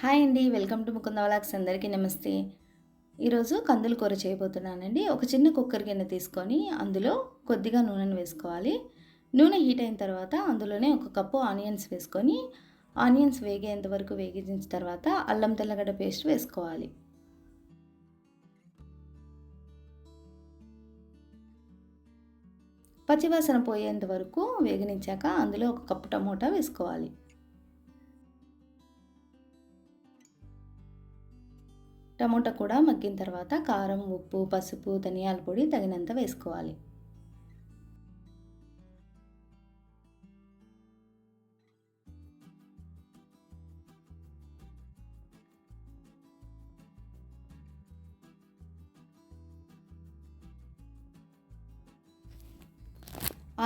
Hi అండి welcome to Mukunda vlogs అందరికీ నమస్తే. ఈరోజు కందుల కూర చేయబోతున్నానండి. ఒక చిన్న కుక్కర్ గిన్నె తీసుకొని అందులో కొద్దిగా నూనెను వేసుకోవాలి. నూనె హీట్ అయిన తర్వాత అందులోనే ఒక కప్పు ఆనియన్స్ వేసుకొని ఆనియన్స్ వేగేంత వరకు వేగించిన తర్వాత అల్లం తెల్లగడ్డ పేస్ట్ వేసుకోవాలి. పచ్చివాసన పోయేంత వరకు వేగనిచ్చాక అందులో ఒక కప్పు టమోటా వేసుకోవాలి. టమోటా కూడా మగ్గిన తర్వాత కారం ఉప్పు పసుపు ధనియాల పొడి తగినంత వేసుకోవాలి.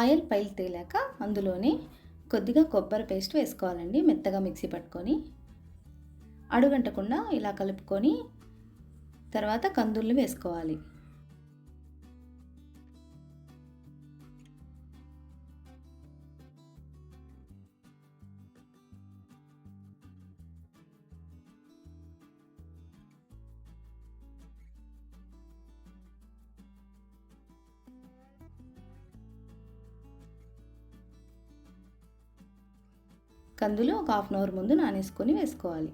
ఆయిల్ పైలు తేలాక అందులోనే కొద్దిగా కొబ్బరి పేస్ట్ వేసుకోవాలండి మెత్తగా మిక్సీ పట్టుకొని. అడుగంటకుండా ఇలా కలుపుకొని తర్వాత కందుల్ని వేసుకోవాలి. కందులు ఒక హాఫ్ అన్ అవర్ ముందు నానేసుకొని వేసుకోవాలి.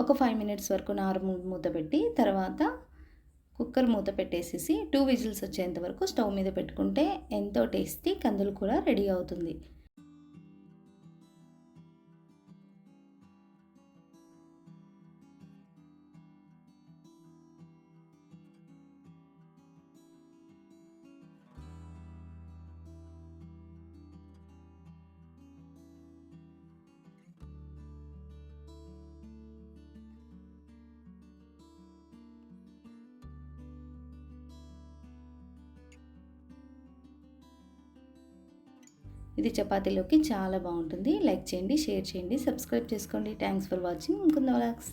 ఒక ఫైవ్ మినిట్స్ వరకు నారు మూత పెట్టి తర్వాత కుక్కర్ మూత పెట్టేసేసి టూ విజిల్స్ వచ్చేంత వరకు స్టవ్ మీద పెట్టుకుంటే ఎంతో టేస్టీ కందులు కూడా రెడీ అవుతుంది. ఇది చపాతీలోకి చాలా బాగుంటుంది. లైక్ చేయండి షేర్ చేయండి సబ్స్క్రైబ్ చేసుకోండి. థ్యాంక్స్ ఫర్ వాచింగ్ ఇంకొంద వ్లాగ్స్